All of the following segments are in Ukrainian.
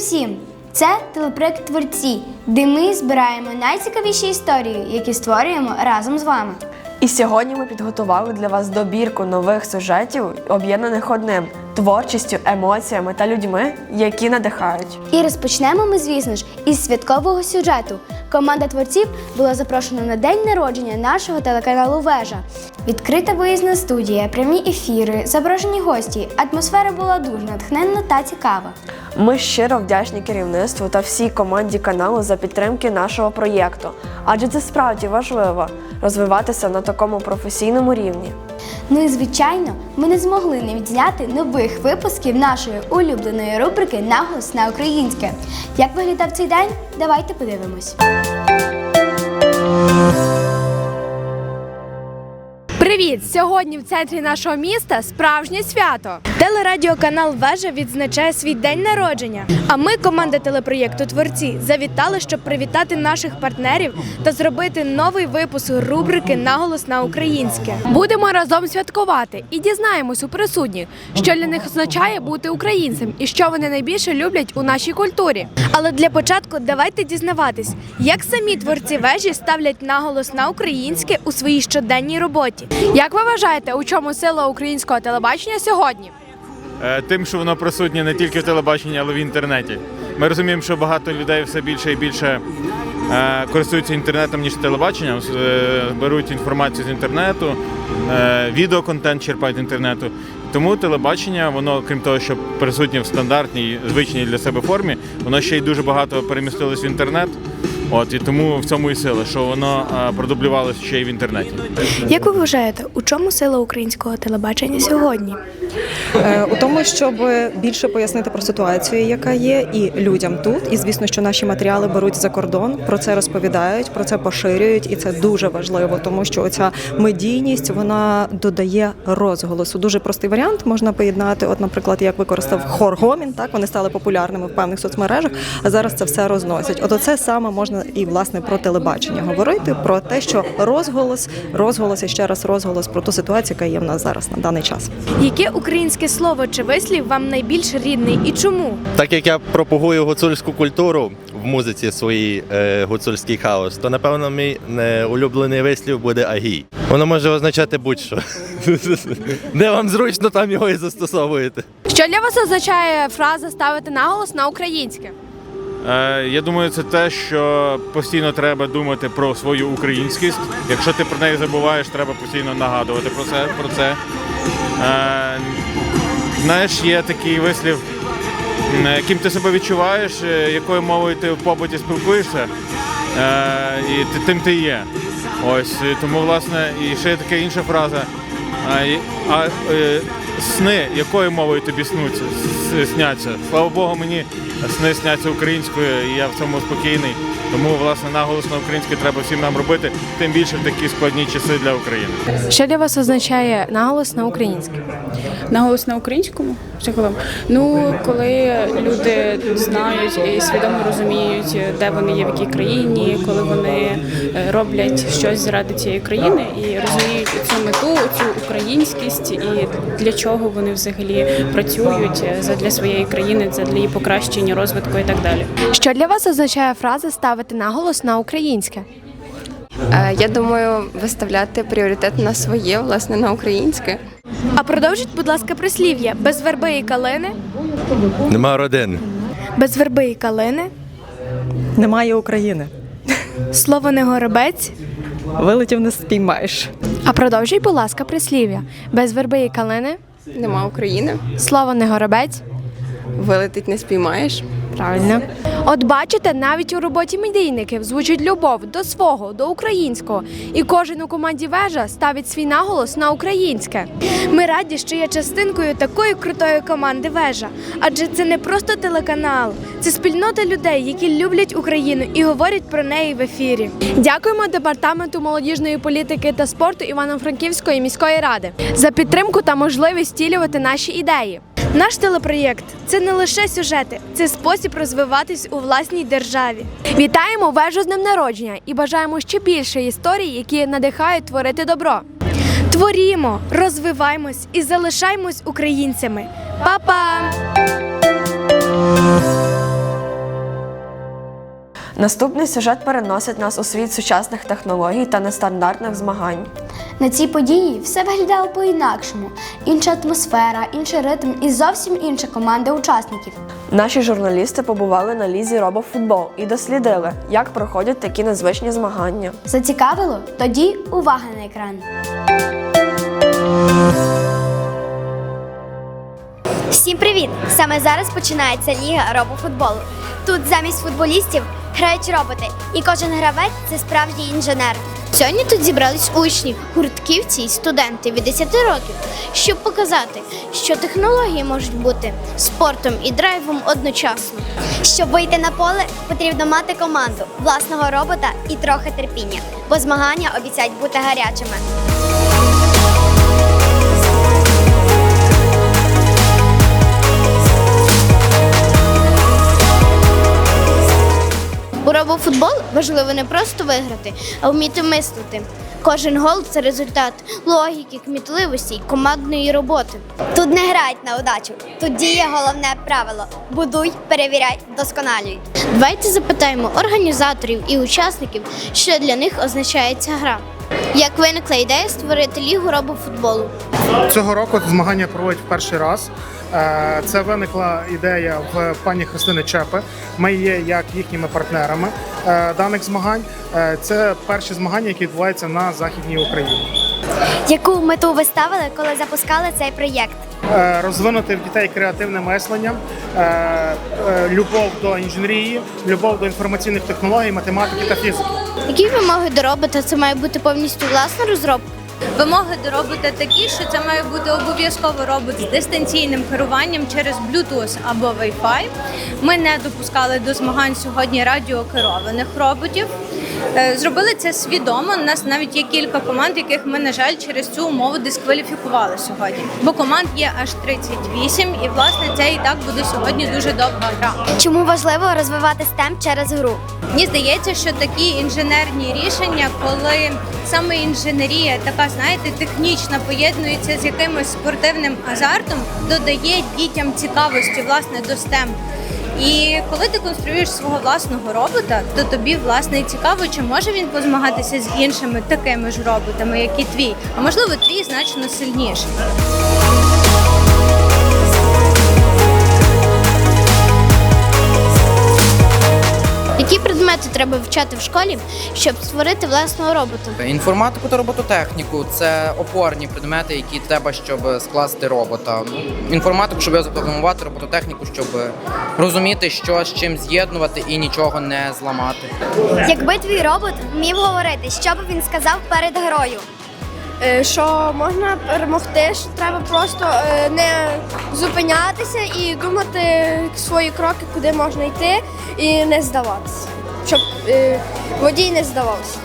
Усім! Це телепроект Творці, де ми збираємо найцікавіші історії, які створюємо разом з вами. І сьогодні ми підготували для вас добірку нових сюжетів, об'єднаних одним творчістю, емоціями та людьми, які надихають. І розпочнемо ми, звісно ж, із святкового сюжету. Команда творців була запрошена на день народження нашого телеканалу Вежа. Відкрита виїзна студія, прямі ефіри, запрошені гості. Атмосфера була дуже натхненна та цікава. Ми щиро вдячні керівництву та всій команді каналу за підтримки нашого проєкту, адже це справді важливо розвиватися на такому професійному рівні. Ну і звичайно, ми не змогли не відзняти нових випусків нашої улюбленої рубрики Наголос на українське. Як виглядав цей день? Давайте подивимось. Oh, Привіт! Сьогодні в центрі нашого міста справжнє свято. Телерадіоканал Вежа відзначає свій день народження. А ми, команда телепроєкту Творці, завітали, щоб привітати наших партнерів та зробити новий випуск рубрики Наголос на українське. Будемо разом святкувати і дізнаємось у присутніх, що для них означає бути українцем і що вони найбільше люблять у нашій культурі. Але для початку давайте дізнаватись, як самі творці вежі ставлять наголос на українське у своїй щоденній роботі. Як ви вважаєте, у чому сила українського телебачення сьогодні? Е, тим, що воно присутнє не тільки в телебаченні, але й в інтернеті. Ми розуміємо, що багато людей все більше і більше е, користуються інтернетом, ніж телебаченням, е, беруть інформацію з інтернету, відеоконтент черпають з інтернету. Тому телебачення, воно, крім того, що присутнє в стандартній, звичній для себе формі, воно ще й дуже багато перемістилось в інтернет. От і тому в цьому і сила, що воно продублювалося ще й в інтернеті. Як ви вважаєте, у чому сила українського телебачення сьогодні? Е, у тому, щоб більше пояснити про ситуацію, яка є, і людям тут. І звісно, що наші матеріали беруть за кордон, про це розповідають, про це поширюють, і це дуже важливо, тому що оця медійність вона додає розголосу. Дуже простий варіант можна поєднати. От, наприклад, як використав хор гомін, так вони стали популярними в певних соцмережах, а зараз це все розносять. От оце саме можна і власне про телебачення говорити, про те, що розголос, розголос і ще раз розголос про ту ситуацію, яка є в нас зараз на даний час. Яке українське слово чи вислів вам найбільш рідний і чому? Так як я пропагую гуцульську культуру в музиці своїй е, гуцульський хаос, то напевно мій е, улюблений вислів буде агій. Воно може означати будь-що. Де вам зручно, там його і застосовуєте. Що для вас означає фраза ставити наголос на українське? Е, Я думаю, це те, що постійно треба думати про свою українськість. Якщо ти про неї забуваєш, треба постійно нагадувати про це. Про це. Знаєш, є такий вислів, ким ти себе відчуваєш, е, якою мовою ти в побуті спілкуєшся, е, і тим ти є. Ось тому, власне, і ще є така інша фраза. А, а е, сни, якою мовою тобі снуться, сняться? Слава Богу, мені сни сняться українською, і я в цьому спокійний. Тому, власне, наголос на українське треба всім нам робити, тим більше в такі складні часи для України. Що для вас означає наголос на українське? Наголос на українському загалом. Ну, коли люди знають і свідомо розуміють, де вони є, в якій країні, коли вони е, роблять щось заради цієї країни і розуміють цю мету, цю українськість і для чого вони взагалі працюють е, задля своєї країни, задля її покращення, розвитку і так далі. Що для вас означає фраза ставити наголос на українське? Е, Я думаю, виставляти пріоритет на своє, власне, на українське. А продовжіть, будь ласка, прислів'я без верби і калини, Нема родини. без верби і калини, Немає України. слово не горобець. Вилетів не спіймаєш. А продовжіть, будь ласка, прислів'я без верби і калини, Нема України, слово не горобець. вилетить не спіймаєш. Правильно. От бачите, навіть у роботі медійників звучить любов до свого, до українського, і кожен у команді вежа ставить свій наголос на українське. Ми раді, що є частинкою такої крутої команди вежа, адже це не просто телеканал, це спільнота людей, які люблять Україну і говорять про неї в ефірі. Дякуємо департаменту молодіжної політики та спорту Івано-Франківської міської ради за підтримку та можливість втілювати наші ідеї. Наш телепроєкт це не лише сюжети, це спосіб розвиватись у власній державі. Вітаємо вежу з днем народження і бажаємо ще більше історій, які надихають творити добро. Творімо, розвиваймось і залишаймось українцями. Па-па! Наступний сюжет переносить нас у світ сучасних технологій та нестандартних змагань. На цій події все виглядало по-інакшому. Інша атмосфера, інший ритм і зовсім інша команда учасників. Наші журналісти побували на лізі робофутбол і дослідили, як проходять такі незвичні змагання. Зацікавило? Тоді увага на екран. Всім привіт! Саме зараз починається ліга робофутболу. Тут замість футболістів грають роботи, і кожен гравець це справжній інженер. Сьогодні тут зібрались учні, гуртківці і студенти від 10 років, щоб показати, що технології можуть бути спортом і драйвом одночасно. Щоб вийти на поле, потрібно мати команду, власного робота і трохи терпіння, бо змагання обіцяють бути гарячими. Важливо не просто виграти, а вміти мислити. Кожен гол це результат логіки, кмітливості й командної роботи. Тут не грають на удачу. Тут діє головне правило: будуй, перевіряй, досконалюй. Давайте запитаємо організаторів і учасників, що для них означає ця гра. Як виникла ідея створити лігу робофутболу? Цього року змагання проводять в перший раз. Е, Це виникла ідея в пані Христини Чепи. Ми є як їхніми партнерами даних змагань. Е, Це перші змагання, які відбуваються на західній Україні. Яку мету ви ставили, коли запускали цей проєкт? Е, Розвинути в дітей креативне мислення, е, е, любов до інженерії, любов до інформаційних технологій, математики та фізики. Які вимоги до робота? Це має бути повністю власна розробка? Вимоги до робота такі, що це має бути обов'язково робот з дистанційним керуванням через Bluetooth або Wi-Fi. Ми не допускали до змагань сьогодні радіокерованих роботів. Е, Зробили це свідомо. У нас навіть є кілька команд, яких ми, на жаль, через цю умову дискваліфікували сьогодні. Бо команд є аж 38, і власне це і так буде сьогодні дуже довга гра. Чому важливо розвивати STEM через гру? Мені здається, що такі інженерні рішення, коли саме інженерія, така знаєте, технічна, поєднується з якимось спортивним азартом, додає дітям цікавості власне до STEM. І коли ти конструюєш свого власного робота, то тобі власне цікаво, чи може він позмагатися з іншими такими ж роботами, як і твій, а можливо, твій значно сильніший. Предмети треба вивчати в школі, щоб створити власного робота? Інформатику та робототехніку це опорні предмети, які треба, щоб скласти робота. Інформатику, щоб його запрограмувати, робототехніку, щоб розуміти, що з чим з'єднувати і нічого не зламати. Якби твій робот вмів говорити, що б він сказав перед грою? Е, Що можна перемогти, що треба просто е, не зупинятися і думати свої кроки, куди можна йти, і не здаватися. Щоб е, водій не здавався.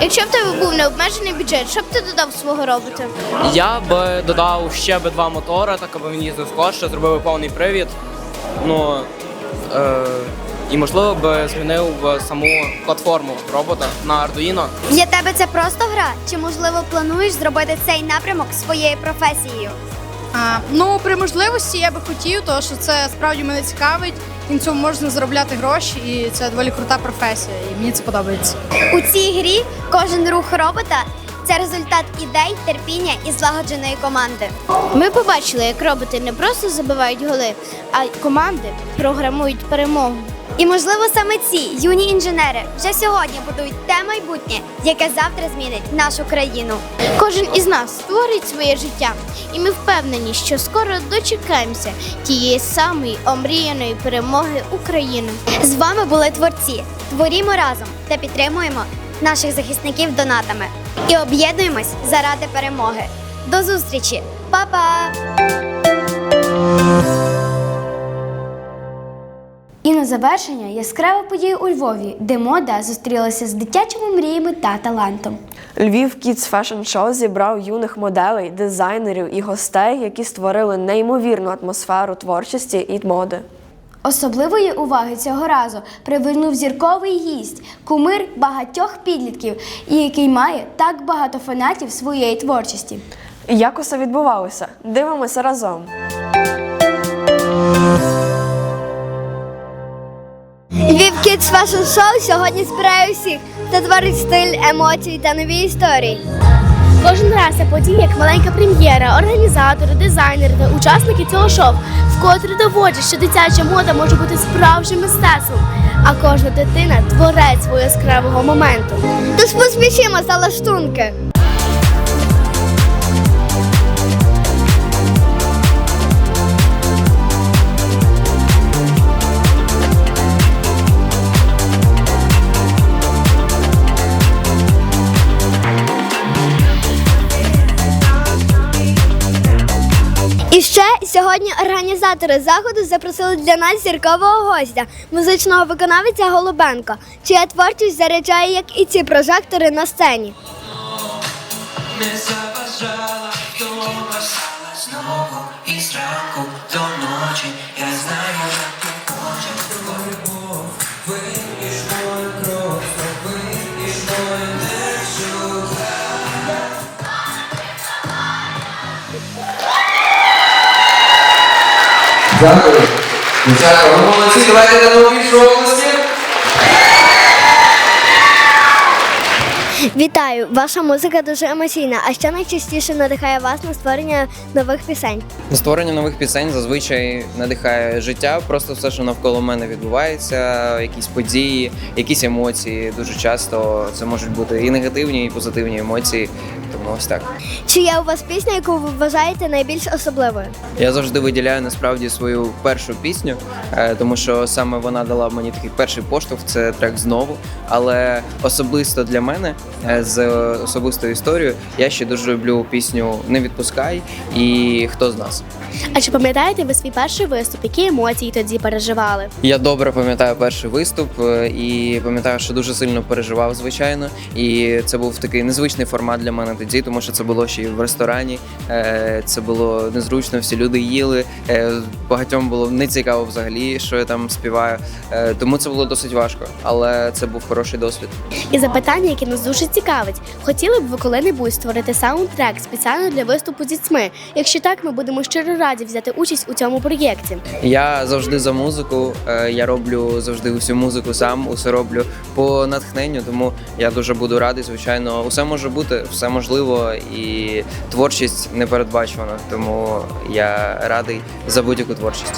Якщо б тебе був необмежений бюджет, що б ти додав свого робота? Я б додав ще би два мотори, так аби він їздив скорше, зробив би повний привід. Ну е, і можливо б змінив б саму платформу робота на Arduino. Для тебе це просто гра? Чи можливо плануєш зробити цей напрямок своєю професією? А, ну, при можливості я би хотів, тому що це справді мене цікавить. І на цьому можна заробляти гроші, і це доволі крута професія, і мені це подобається. У цій грі кожен рух робота це результат ідей, терпіння і злагодженої команди. Ми побачили, як роботи не просто забивають голи, а команди програмують перемогу. І можливо саме ці юні інженери вже сьогодні будують те майбутнє, яке завтра змінить нашу країну. Кожен із нас створить своє життя, і ми впевнені, що скоро дочекаємося тієї самої омріяної перемоги України. З вами були творці. Творімо разом та підтримуємо наших захисників донатами і об'єднуємось заради перемоги. До зустрічі, Па-па! І на завершення яскрава подія у Львові, де мода зустрілася з дитячими мріями та талантом. Львів Kids Fashion Show зібрав юних моделей, дизайнерів і гостей, які створили неймовірну атмосферу творчості і моди. Особливої уваги цього разу привернув зірковий гість, кумир багатьох підлітків, і який має так багато фанатів своєї творчості. Як усе відбувалося? Дивимося разом. Kids Fashion Show сьогодні збирає всіх та творить стиль, емоції та нові історії. Кожен раз це подія як маленька прем'єра, організатори, дизайнери та учасники цього шоу вкотре доводять, що дитяча мода може бути справжнім мистецтвом, а кожна дитина творець свого яскравого моменту. Тож поспішимо за лаштунки. Сьогодні організатори заходу запросили для нас зіркового гостя, музичного виконавця Голубенко, чия творчість заряджає, як і ці прожектори на сцені. Не заважала знову і зранку до ночі я знаю, Дякую. Дякую. ви молодці, давайте на більше області. Вітаю! Ваша музика дуже емоційна. А що найчастіше надихає вас на створення нових пісень? Створення нових пісень зазвичай надихає життя, просто все, що навколо мене відбувається, якісь події, якісь емоції. Дуже часто це можуть бути і негативні, і позитивні емоції. Тому ось так. Чи є у вас пісня, яку ви вважаєте найбільш особливою? Я завжди виділяю насправді свою першу пісню, е, тому що саме вона дала мені такий перший поштовх. Це трек знову. Але особисто для мене, з особистою історією, я ще дуже люблю пісню Не відпускай і хто з нас. А чи пам'ятаєте ви свій перший виступ? Які емоції тоді переживали? Я добре пам'ятаю перший виступ е, і пам'ятаю, що дуже сильно переживав, звичайно. І це був такий незвичний формат для мене тоді, тому що це було ще й в ресторані. Е, Це було незручно, всі люди їли. е, Багатьом було нецікаво взагалі, що я там співаю. Е, Тому це було досить важко, але це був хороший досвід. І запитання, яке нас дуже цікавить. Хотіли б ви коли-небудь створити саундтрек спеціально для виступу з дітьми? Якщо так, ми будемо щиро раді взяти участь у цьому проєкті. Я завжди за музику. е, Я роблю завжди усю музику сам, усе роблю по натхненню. Тому я дуже буду радий. Звичайно, усе може бути, все можливо, і творчість не передбачувана. Тому я радий за будь-яку творчість.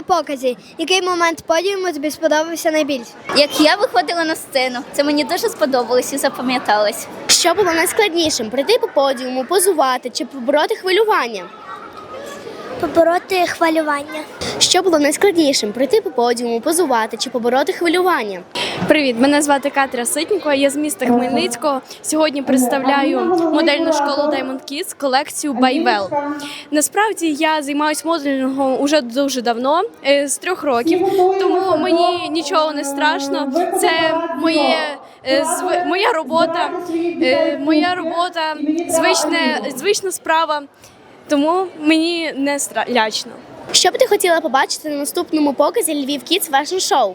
На показі. Який момент подіуму тобі сподобався найбільше? Як я виходила на сцену, це мені дуже сподобалось і запам'яталось. Що було найскладнішим? Прийти по подіуму, позувати чи побороти хвилювання? Побороти хвилювання. Що було найскладнішим? Прийти по подіуму, позувати чи побороти хвилювання? Привіт, мене звати Катря Ситнікова, я з міста Хмельницького. Сьогодні представляю модельну школу Diamond Kids колекцію Байвел. Насправді я займаюся моделінгом уже дуже давно, е, з трьох років, тому мені нічого не страшно. Це моє. е, Моя робота, е, моя робота, звичне, звична справа, тому мені не лячно. Що б ти хотіла побачити на наступному показі Львів Kids Fashion Show?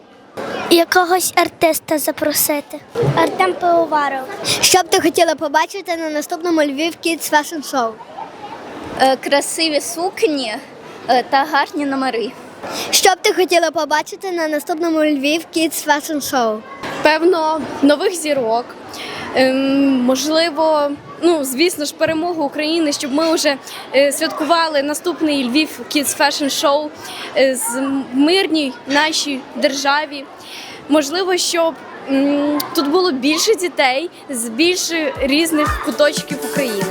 Якогось артиста запросити. Артем Пивоваров. Що б ти хотіла побачити на наступному Львів Kids Fashion Show? Е, Красиві сукні е, та гарні номери. Що б ти хотіла побачити на наступному Львів Kids Fashion Show? Певно, нових зірок. Ем, можливо, ну звісно ж, перемогу України, щоб ми вже е, святкували наступний Львів Kids Fashion Show е, з мирній нашій державі. Можливо, щоб м, тут було більше дітей з більше різних куточків України.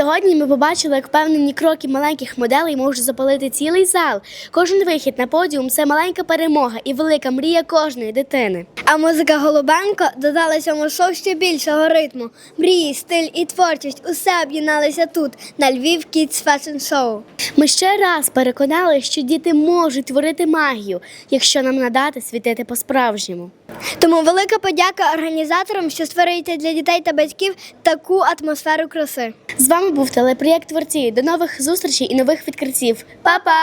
Сьогодні ми побачили, як впевнені кроки маленьких моделей можуть запалити цілий зал. Кожен вихід на подіум це маленька перемога і велика мрія кожної дитини. А музика Голубенко додала цьому шоу ще більшого ритму. Мрії, стиль і творчість усе об'єдналися тут, на Львів Kids Fashion Show. Ми ще раз переконали, що діти можуть творити магію, якщо нам надати світити по-справжньому. Тому велика подяка організаторам, що створюєте для дітей та батьків таку атмосферу краси. З був телепроєкт Творці. До нових зустрічей і нових відкриттів. Па-па!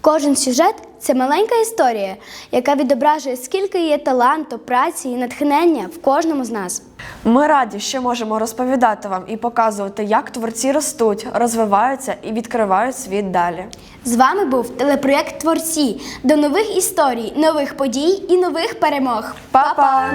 Кожен сюжет це маленька історія, яка відображує, скільки є таланту, праці і натхнення в кожному з нас. Ми раді, що можемо розповідати вам і показувати, як творці ростуть, розвиваються і відкривають світ далі. З вами був телепроєкт Творці. До нових історій, нових подій і нових перемог. Па-па!